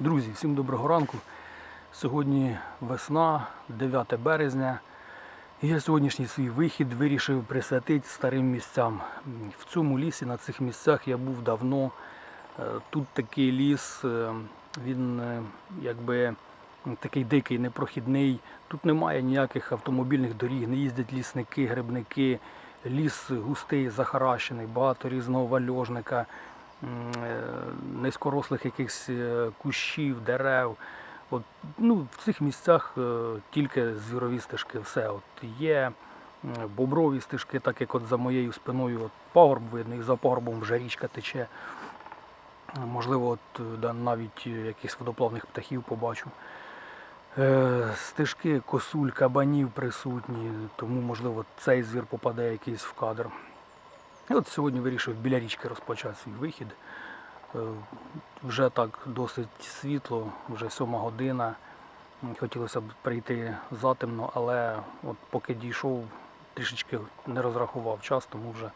Друзі, всім доброго ранку. Сьогодні весна, 9 березня. І я сьогоднішній свій вихід вирішив присвятити старим місцям. В цьому лісі, на цих місцях я був давно. Е, Тут такий ліс, е, він е, якби такий дикий, непрохідний. Тут немає ніяких автомобільних доріг, не їздять лісники, грибники. Ліс густий, захаращений, багато різного вальожника, низькорослих якихось е, кущів, дерев. От, ну, в цих місцях е, тільки звірові стежки, все. От є боброві стежки, так як от за моєю спиною от пагорб видно, і за пагорбом вже річка тече. Е, Можливо, от, е, да, навіть е, якихось водоплавних птахів побачу. Е, Стежки косуль, кабанів присутні, тому, можливо, цей звір попаде якийсь в кадр. І от сьогодні вирішив біля річки розпочати свій вихід. Е, Вже так досить світло, вже сьома година. Хотілося б прийти затемно, але от поки дійшов, трішечки не розрахував час, тому вже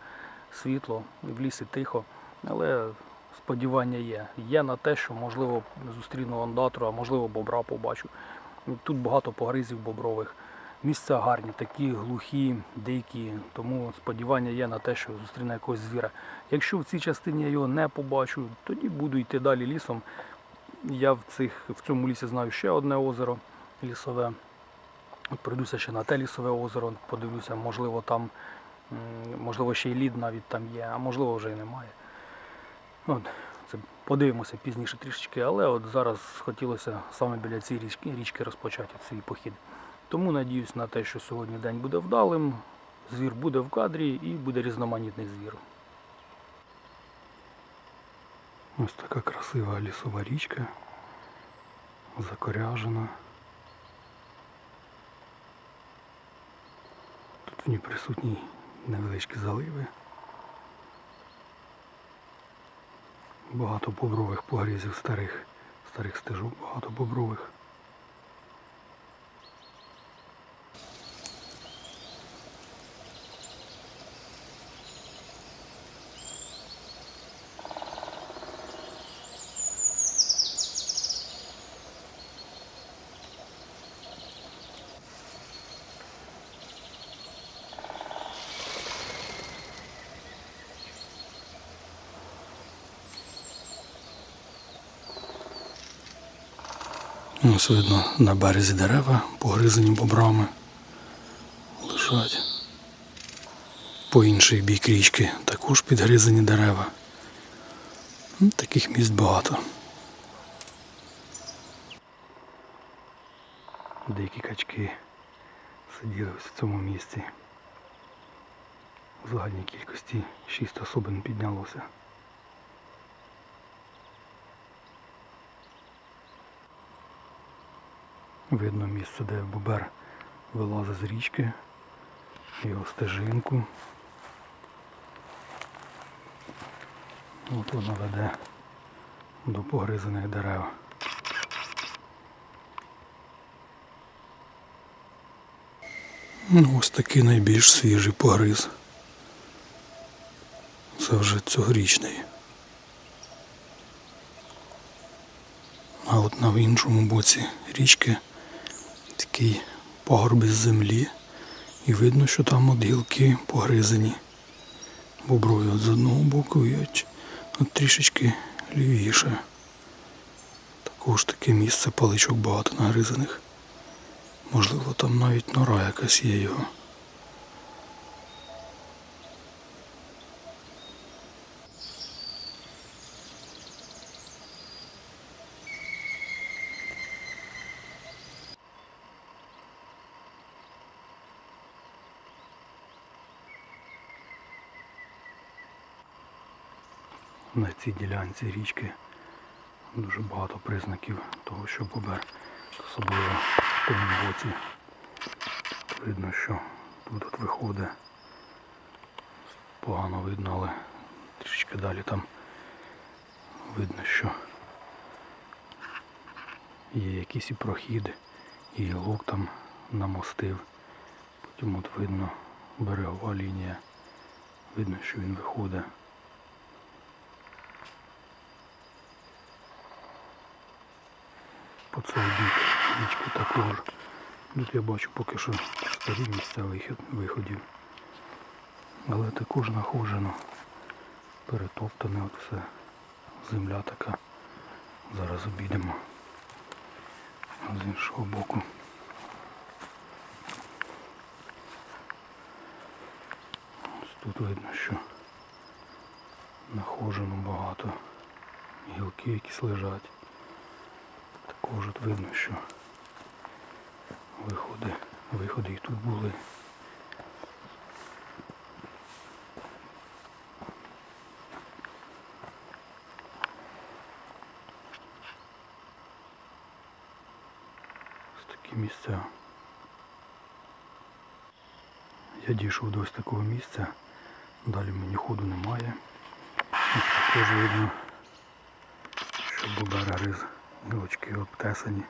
світло, в лісі тихо. Але сподівання є. Є на те, що можливо зустріну ондатру, а можливо бобра побачу. Тут багато погризів бобрових. Місця гарні, такі глухі, дикі, тому сподівання є на те, що зустріну якогось звіра. Якщо в цій частині я його не побачу, тоді буду йти далі лісом. Я в, цих, в цьому лісі знаю ще одне озеро лісове. От пройдуся ще на те лісове озеро, подивлюся, можливо, там, можливо, ще й лід навіть там є, а можливо вже й немає. От, це подивимося пізніше трішечки, але от зараз хотілося саме біля цієї річки, річки розпочати свій похід. Тому надіюсь на те, що сьогодні день буде вдалим, звір буде в кадрі і буде різноманітний звір. Ось така красива лісова річка, закоряжена. Тут в ній присутні невеличкі заливи. Багато бобрових погрізів старих, старих стежок, багато бобрових. Ось видно на березі дерева, погризані бобрами, лежать. По інший бік річки також підгризані дерева. Ну, Таких місць багато. Деякі качки сиділи ось в цьому місці. В загальній кількості шість особин піднялося. Видно місце, де бобер вилазить з річки, його стежинку. От вона веде до погризаних дерев. Ну, Ось такий найбільш свіжий погриз. Це вже цьогорічний. А от на іншому боці річки такий пагорб із землі. І видно, що там от гілки погризані. Боброві от з одного боку і от, от трішечки лівіше. Також таке місце паличок багато нагризаних. Можливо, там навіть нора якась є його. На цій ділянці річки дуже багато признаків того, що бобер, особливо в тому боці. Видно, що тут от виходить. Погано видно, але трішки далі там видно, що є якийсь і прохід, і гілок там намостив. Потім от видно берегова лінія. Видно, що він виходить. По цей бік річки також. Тут я бачу поки що старі місця виходів. Але також нахожено. Перетоптане от все. Земля така. Зараз обійдемо. З іншого боку. Ось тут видно, що нахожено багато. Гілки якісь лежать. Також видно, що виходи, виходи і тут були. Ось такі місця. Я дійшов до ось такого місця. Далі мені ходу немає. Ось також видно, що бобер гриз, гілочки обтесані.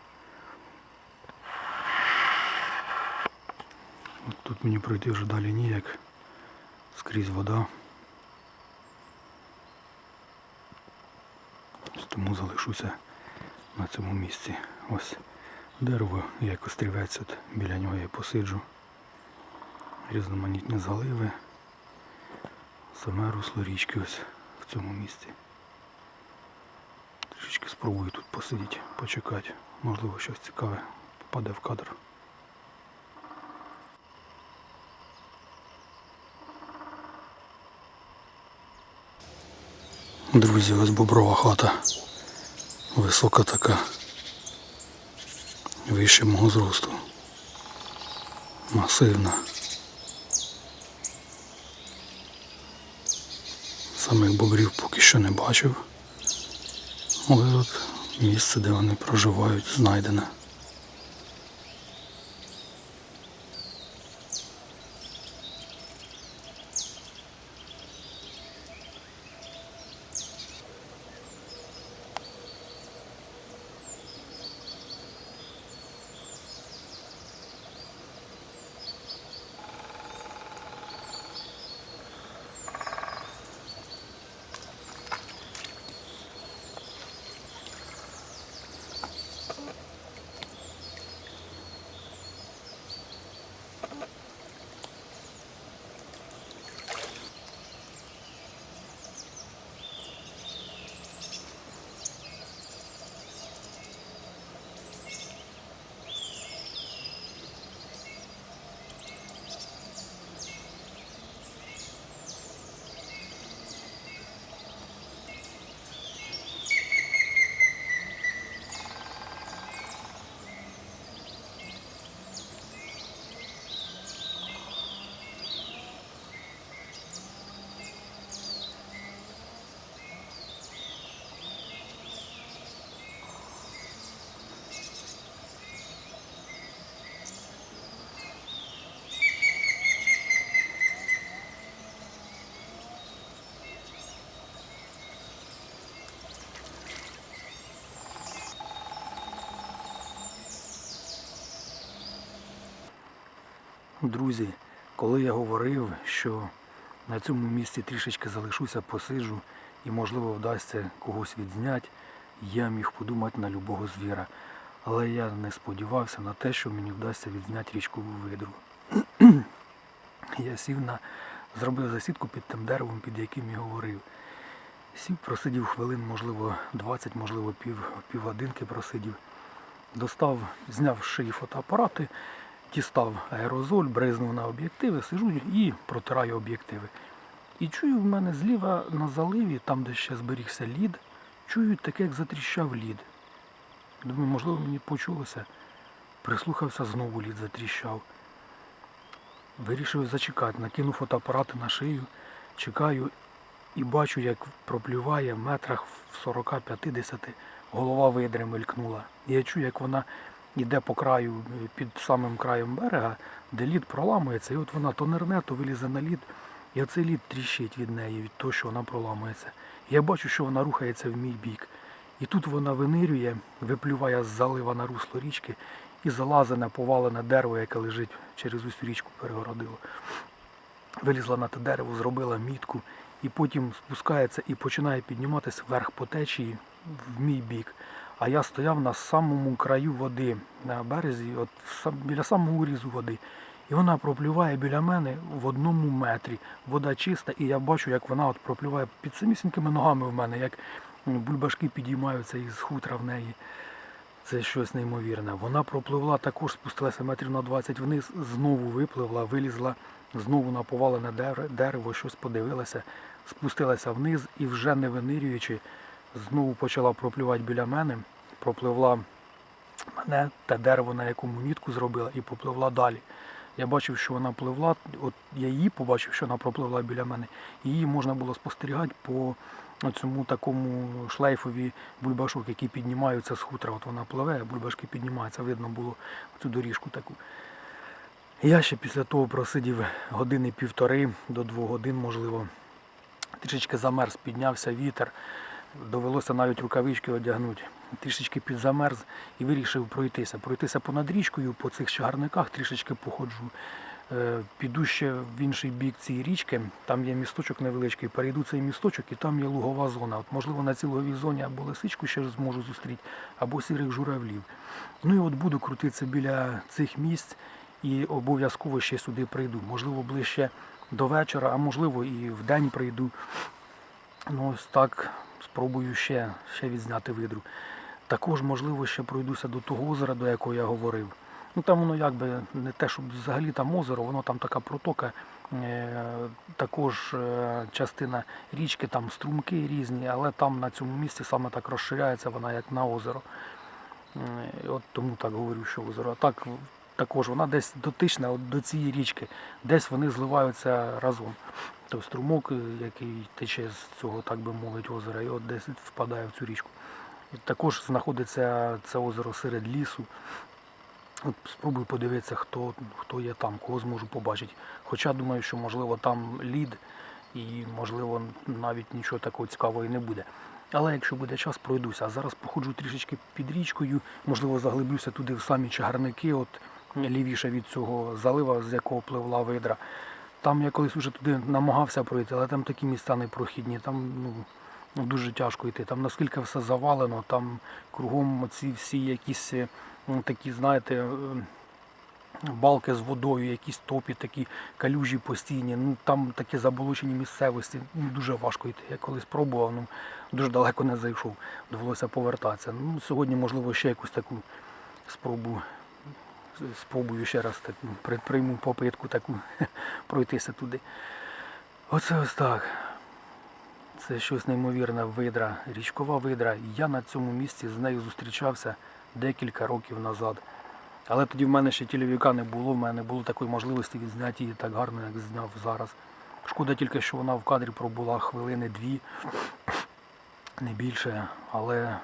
От тут мені пройти вже далі ніяк. Скрізь вода. Тому залишуся на цьому місці. Ось дерево, як острівець, от біля нього я посиджу. Різноманітні заливи. Саме русло річки ось в цьому місці. Спробую тут посидіти, почекати. Можливо, щось цікаве попаде в кадр. Друзі, ось боброва хата. Висока така. Вище мого зросту. Масивна. Самих бобрів поки що не бачив. Але от місце, де вони проживають, знайдене. Друзі, коли я говорив, що на цьому місці трішечки залишуся, посиджу і можливо вдасться когось відзняти, я міг подумати на любого звіра. Але я не сподівався на те, що мені вдасться відзняти річкову видру. я сів на зробив засідку під тим деревом, під яким я говорив. Сів, просидів хвилин, можливо, 20, можливо, пів, півгодинки просидів. Достав, зняв шиї фотоапарати, дістав аерозоль, бризнув на об'єктиви, сижу і протираю об'єктиви. І чую в мене зліва на заливі, там де ще зберігся лід, чую таке, як затріщав лід. Думаю, можливо, мені почулося. Прислухався, знову лід затріщав. Вирішив зачекати, накинув фотоапарати на шию, чекаю і бачу, як проплюває в метрах в 40-50 голова видри мелькнула. І я чую, як вона йде по краю, е, під самим краєм берега, де лід проламується, і от вона то нирне, то вилізе на лід, і оцей лід тріщить від неї, від того, що вона проламується. Я бачу, що вона рухається в мій бік. І тут вона винирює, виплюває з залива на русло річки і залазить на повалене дерево, яке лежить через усю річку перегородило. Вилізла на те дерево, зробила мітку і потім спускається і починає підніматися вверх по течії в мій бік. А я стояв на самому краю води, на березі, от біля самого урізу води. І вона пропливає біля мене в одному метрі. Вода чиста, і я бачу, як вона от пропливає під самісінькими ногами в мене, як бульбашки підіймаються із хутра в неї. Це щось неймовірне. Вона пропливла також, спустилася метрів на 20 вниз, знову випливла, вилізла, знову на повалене дерево, щось подивилася, спустилася вниз і вже не винирюючи, знову почала пропливати біля мене, пропливла мене, те дерево, на якому мітку зробила, і попливла далі. Я бачив, що вона пливла, от я її побачив, що вона пропливла біля мене. Її можна було спостерігати по цьому такому шлейфові бульбашок, які піднімаються з хутра. От вона пливе, а бульбашки піднімаються, видно було цю доріжку таку. Я ще після того просидів години півтори до двох годин, можливо. Трішечки замерз, піднявся вітер. Довелося навіть рукавички одягнути. Трішечки підзамерз і вирішив пройтися. Пройтися понад річкою, по цих чагарниках трішечки походжу. Е, Піду ще в інший бік цієї річки, там є місточок невеличкий, перейду цей місточок і там є лугова зона. От, можливо, на цій луговій зоні або лисичку ще зможу зустріти, або сірих журавлів. Ну і от буду крутитися біля цих місць і обов'язково ще сюди прийду. Можливо, ближче до вечора, а можливо і в день прийду. Ну ось так спробую ще, ще відзняти видру. Також, можливо, ще пройдуся до того озера, до якого я говорив. Ну там воно якби не те, щоб взагалі там озеро, воно там така протока, е, також е, частина річки, там струмки різні, але там на цьому місці саме так розширяється вона як на озеро. Е, От тому так говорю, що озеро. А так також вона десь дотична от до цієї річки, десь вони зливаються разом. То струмок, е, який тече з цього, так би мовити, озера, і от десь впадає в цю річку. І також знаходиться це озеро серед лісу. От спробую подивитися, хто, хто є там, кого зможу побачити. Хоча думаю, що можливо там лід і можливо навіть нічого такого цікавого і не буде. Але якщо буде час, пройдуся. А зараз походжу трішечки під річкою, можливо, заглиблюся туди в самі чагарники, от лівіше від цього залива, з якого пливла видра. Там я колись вже туди намагався пройти, але там такі місця непрохідні, там ну, ну, дуже тяжко йти. Там наскільки все завалено, там кругом ці всі якісь е, такі, знаєте, е, балки з водою, якісь топі, такі калюжі постійні. Ну там такі заболочені місцевості. Ну, дуже важко йти. Я колись пробував, ну дуже далеко не зайшов. Довелося повертатися. Ну, сьогодні, можливо, ще якусь таку спробу. Спробую ще раз таку, при- прийму попитку таку пройтися туди. Оце ось так. Це щось неймовірне видра, річкова видра. Я на цьому місці з нею зустрічався декілька років назад. Але тоді в мене ще телевіка не було, в мене не було такої можливості відзняти її так гарно, як зняв зараз. Шкода тільки, що вона в кадрі пробула хвилини дві, не більше, але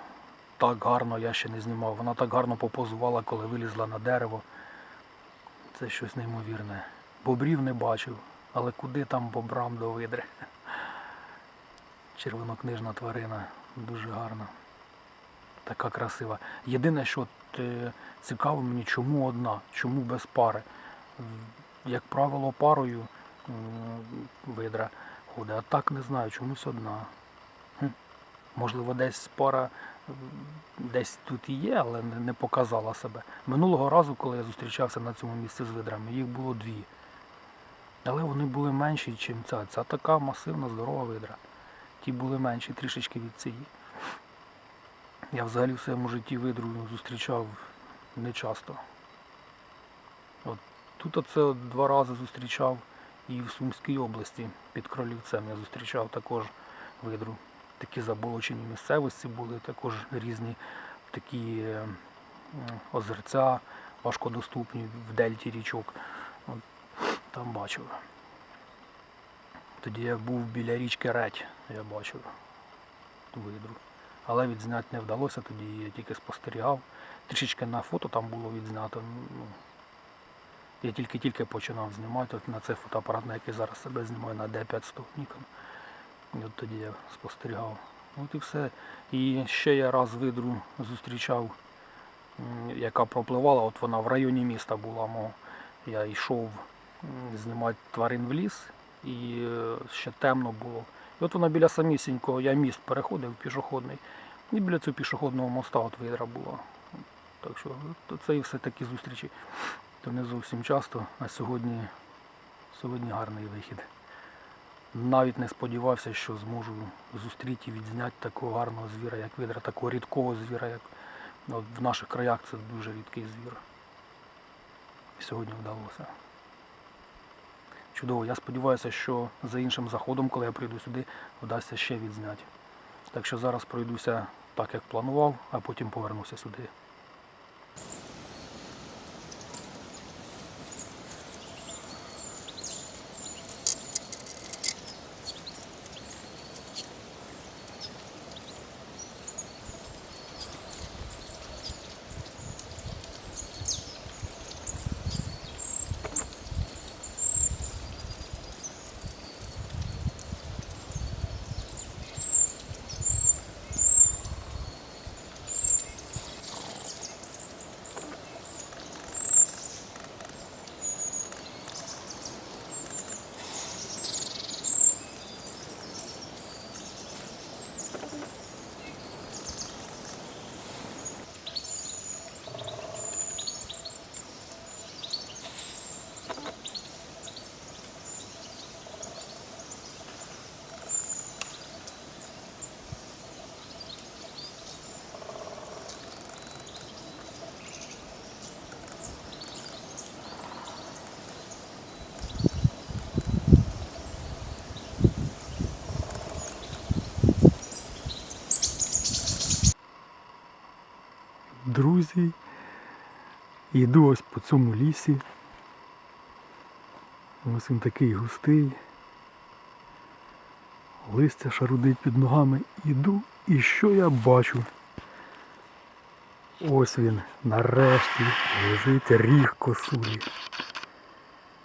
так гарно я ще не знімав. Вона так гарно попозувала, коли вилізла на дерево. Це щось неймовірне. Бобрів не бачив, але куди там бобрам до видри? Червонокнижна тварина, дуже гарна. Така красива. Єдине, що е, цікаво мені, чому одна, чому без пари. Як правило, парою видра ходить, а так не знаю, чомусь одна. Можливо, десь пара десь тут і є, але не показала себе. Минулого разу, коли я зустрічався на цьому місці з видрами, їх було дві. Але вони були менші, ніж ця. Ця така масивна, здорова видра. Ті були менші трішечки від цієї. Я взагалі в своєму житті видру зустрічав не часто. От тут оце два рази зустрічав і в Сумській області під Кролівцем я зустрічав також видру. Такі заболочені місцевості були, також різні такі е, озерця важкодоступні в дельті річок. От, там бачив. Тоді я був біля річки Редь, я бачив ту видру. Але відзняти не вдалося, тоді я тільки спостерігав. Трішечки на фото там було відзнято. Ну, я тільки-тільки починав знімати от на цей фотоапарат, на який зараз себе знімаю на D500 Nikon. І от тоді я спостерігав. От і все. І ще я раз видру зустрічав, яка пропливала, от вона в районі міста була мого. Я йшов знімати тварин в ліс і е, ще темно було. І от вона біля самісінького, я міст переходив пішохідний. І біля цього пішохідного моста от видра була. Так що це і все такі зустрічі. То не зовсім часто, а сьогодні, сьогодні гарний вихід. Навіть не сподівався, що зможу зустріти і відзняти такого гарного звіра, як видра, такого рідкого звіра, як от в наших краях це дуже рідкий звір. І сьогодні вдалося. Чудово. Я сподіваюся, що за іншим заходом, коли я прийду сюди, вдасться ще відзняти. Так що зараз пройдуся так, як планував, а потім повернуся сюди. Друзі, йду ось по цьому лісі. Ось він такий густий. Листя шарудить під ногами. Іду і що я бачу? Ось він, нарешті, лежить ріг косулі.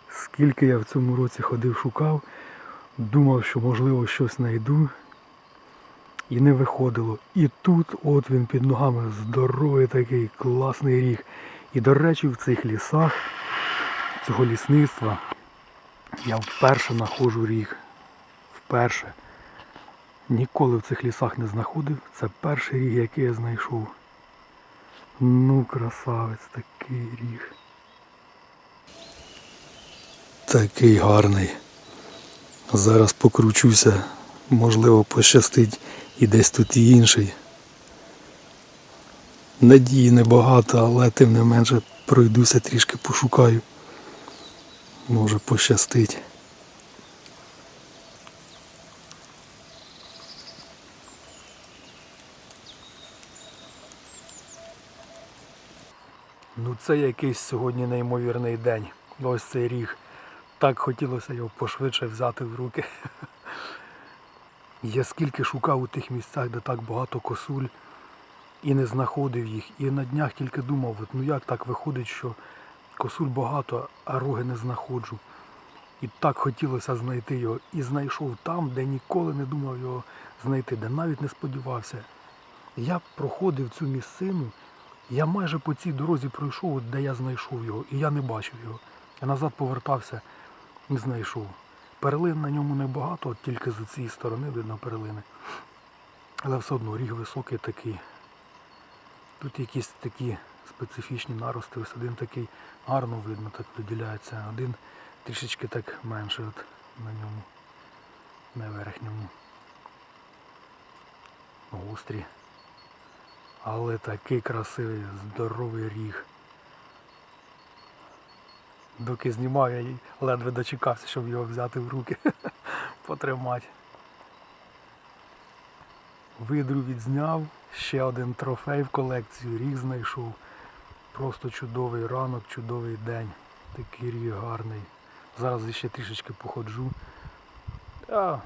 Скільки я в цьому році ходив, шукав, думав, що можливо щось знайду. І не виходило. І тут от він під ногами здоровий такий класний ріг. І до речі, в цих лісах цього лісництва я вперше знаходжу ріг. Вперше. Ніколи в цих лісах не знаходив. Це перший ріг, який я знайшов. Ну, красавець, такий ріг. Такий гарний. Зараз покручуся, можливо, пощастить і десь тут і інший. Надії небагато, але тим не менше пройдуся трішки пошукаю. Може пощастить. Ну це якийсь сьогодні неймовірний день. Ось цей ріг. Так хотілося його пошвидше взяти в руки. Я скільки шукав у тих місцях, де так багато косуль, і не знаходив їх. І на днях тільки думав, от, ну як так виходить, що косуль багато, а роги не знаходжу. І так хотілося знайти його. І знайшов там, де ніколи не думав його знайти, де навіть не сподівався. Я проходив цю місцину, я майже по цій дорозі пройшов, де я знайшов його, і я не бачив його. Я назад повертався, не знайшов. Перлин на ньому небагато, от тільки з цієї сторони видно перлини. Але все одно ріг високий такий. Тут якісь такі специфічні нарости. Ось один такий гарно видно, так виділяється. Один трішечки так менше от на ньому, на верхньому. Гострі. Але такий красивий, здоровий ріг. Доки знімав, я ледве дочекався, щоб його взяти в руки, потримати. Видру відзняв, ще один трофей в колекцію, ріг знайшов. Просто чудовий ранок, чудовий день. Такий ріг гарний. Зараз ще трішечки походжу. А,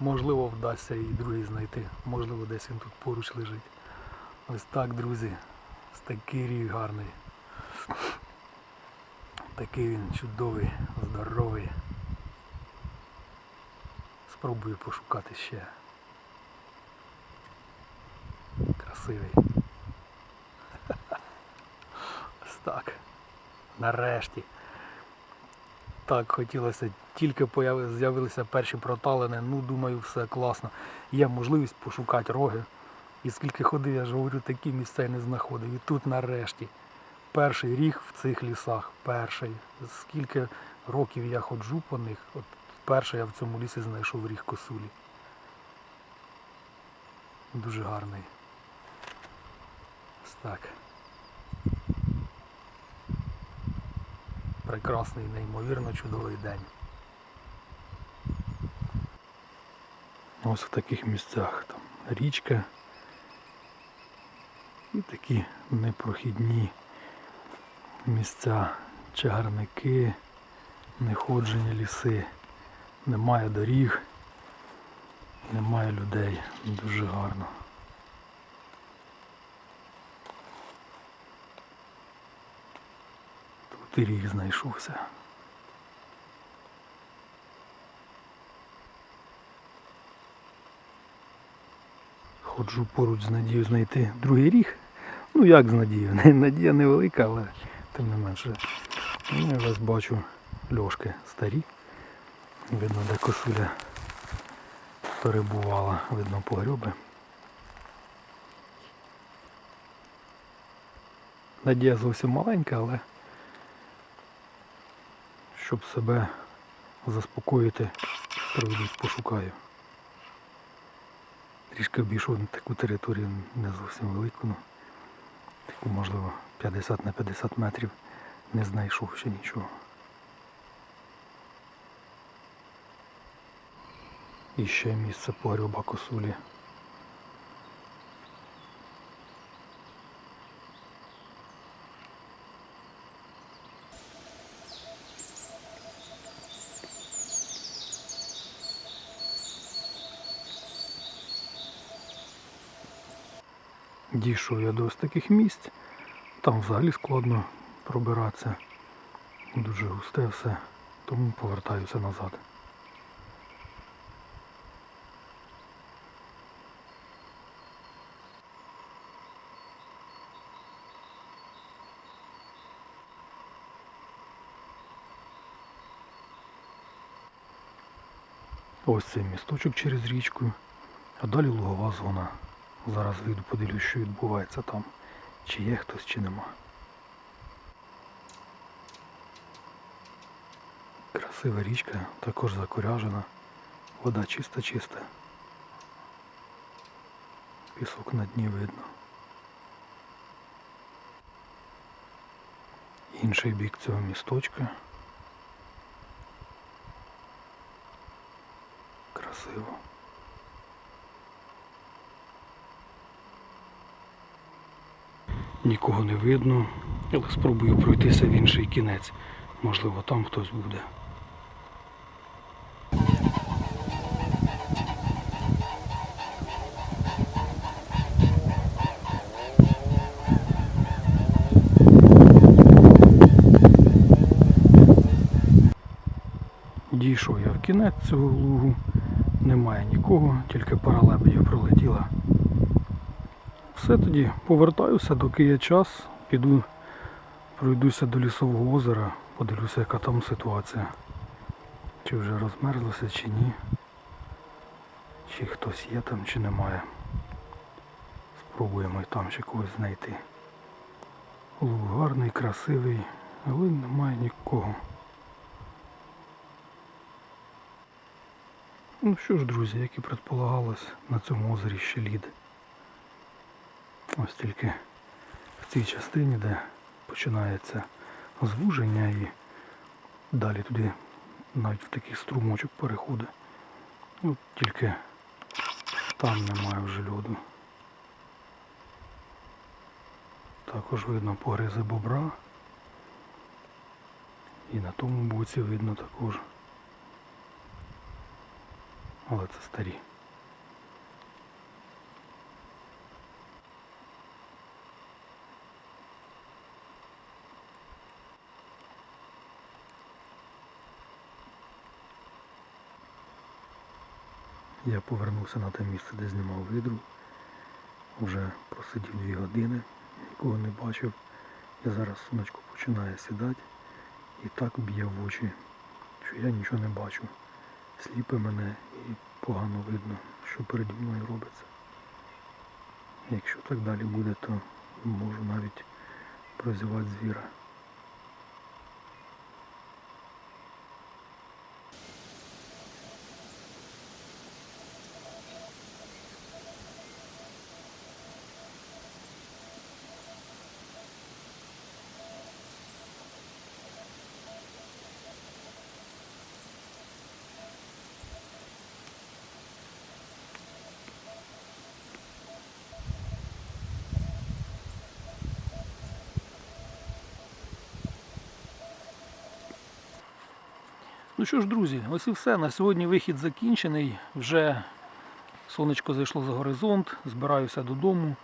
можливо, вдасться і другий знайти. Можливо, десь він тут поруч лежить. Ось так, друзі. Такий ріг гарний. Такий він чудовий, здоровий. Спробую пошукати ще. Красивий. Ось так. Нарешті. Так, хотілося, тільки з'явилися перші проталини, ну думаю, все класно. Є можливість пошукати роги. І скільки ходив, я ж говорю, такі місця й не знаходив. І тут нарешті перший ріг в цих лісах. Перший. Скільки років я ходжу по них, от вперше я в цьому лісі знайшов ріг косулі. Дуже гарний. Ось так. Прекрасний, неймовірно чудовий день. Ось в таких місцях там річка і такі непрохідні місця, чагарники, неходжені ліси, немає доріг, немає людей. Дуже гарно. Тут і ріг знайшовся. Ходжу поруч з надією знайти другий ріг. Ну як з надією? Надія невелика, але тим не менше. Я ось бачу льошки старі. Видно, де косуля перебувала, видно погрюби. Надія зовсім маленька, але щоб себе заспокоїти, пройдусь пошукаю. Трішки обійшов на таку територію не зовсім велику, ну, таку можливо 50 на 50 метрів не знайшов ще нічого. І ще місце погрюба косулі. Дійшов я до ось таких місць. Там взагалі складно пробиратися. Дуже густе все, тому повертаюся назад. Ось цей місточок через річку, а далі лугова зона. Зараз вийду, подивлюсь, що відбувається там. Чи є хтось, чи нема. Красива річка, також закоряжена. Вода чиста-чиста. Пісок на дні видно. Інший бік цього місточка. Нікого не видно, але спробую пройтися в інший кінець. Можливо, там хтось буде. Дійшов я в кінець цього лугу. Немає нікого, тільки пара пролетіла. Все тоді повертаюся, доки є час, піду пройдуся до лісового озера, подивлюся, яка там ситуація. Чи вже розмерзлося, чи ні. Чи хтось є там, чи немає. Спробуємо і там ще когось знайти. Луг гарний, красивий, але немає нікого. Ну що ж, друзі, як і предполагалось, на цьому озері ще лід. Ось тільки в цій частині, де починається звуження і далі туди навіть в такий струмочок переходить. Ну, тільки там немає вже льоду. Також видно погризи бобра. І на тому боці видно також. Але це старі. Я повернувся на те місце, де знімав видру. Вже просидів дві години, нікого не бачив. І зараз сонечко починає сідати і так б'є в очі, що я нічого не бачу. Сліпе мене і погано видно, що переді мною робиться. Якщо так далі буде, то можу навіть прозівати звіра. Що ж, друзі, ось і все. На сьогодні вихід закінчений. Вже сонечко зайшло за горизонт, збираюся додому.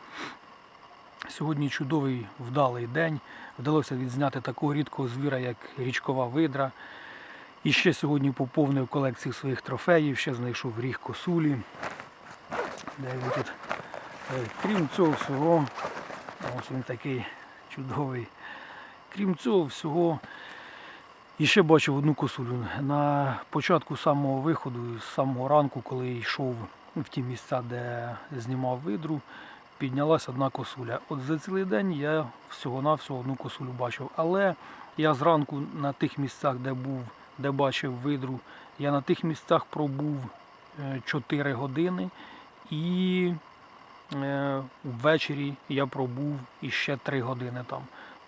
Сьогодні чудовий вдалий день. Вдалося відзняти такого рідкого звіра, як річкова видра. І ще сьогодні поповнив колекцію своїх трофеїв, ще знайшов ріг косулі. Де він тут? Е, Крім цього всього, ось він такий чудовий. Крім цього всього, і ще бачив одну косулю. На початку самого виходу, з самого ранку, коли йшов в ті місця, де знімав видру, піднялась одна косуля. От за цілий день я всього-навсього одну косулю бачив. Але я зранку на тих місцях, де був, де бачив видру, я на тих місцях пробув 4 години і е, ввечері я пробув іще 3 години там.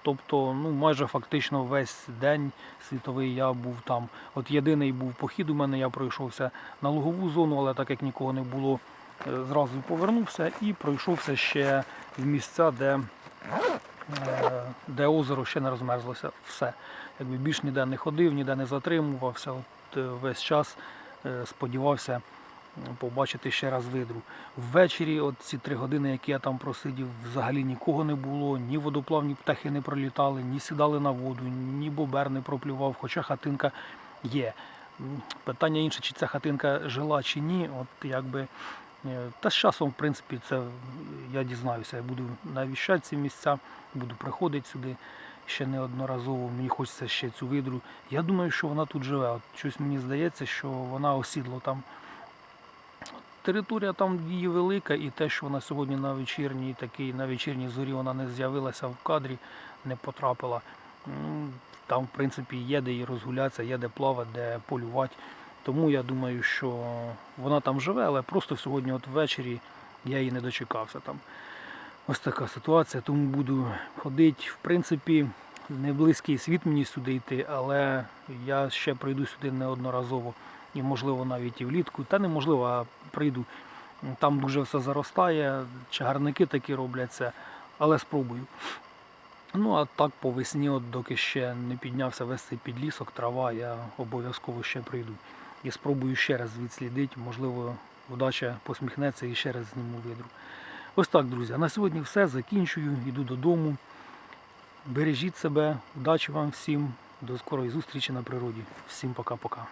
Тобто, ну майже фактично весь день світовий я був там. От єдиний був похід у мене, я пройшовся на лугову зону, але так як нікого не було, е, зразу повернувся і пройшовся ще в місця, де, е, де озеро ще не розмерзлося. Все. Якби більш ніде не ходив, ніде не затримувався. От е, весь час сподівався побачити ще раз видру. Ввечері, от ці три години, які я там просидів, взагалі нікого не було, ні водоплавні птахи не пролітали, ні сідали на воду, ні бобер не проплював, хоча хатинка є. Питання інше, чи ця хатинка жила чи ні, от якби. е, Та з часом, в принципі, це я дізнаюся. Я буду навіщати ці місця, буду приходити сюди ще неодноразово. Мені хочеться ще цю видру. Я думаю, що вона тут живе. От щось мені здається, що вона осідло там. Територія там її велика, і те, що вона сьогодні на вечірній такій, на вечірній зорі вона не з'явилася в кадрі, не потрапила. Там, в принципі, є де їй розгулятися, є де плавати, де полювати. Тому я думаю, що вона там живе, але просто сьогодні, от ввечері, я її не дочекався там. Ось така ситуація, тому буду ходити. В принципі, не близький світ мені сюди йти, але я ще прийду сюди неодноразово. І можливо навіть і влітку. Та неможливо, а прийду. Там дуже все заростає, чагарники такі робляться, але спробую. Ну а так по весні, от доки ще не піднявся весь цей підлісок, трава, я обов'язково ще прийду. І спробую ще раз відслідити, можливо, удача посміхнеться і ще раз зніму видру. Ось так, друзі. На сьогодні все. Закінчую, йду додому. Бережіть себе, удачі вам всім, до скорої зустрічі на природі. Всім пока-пока.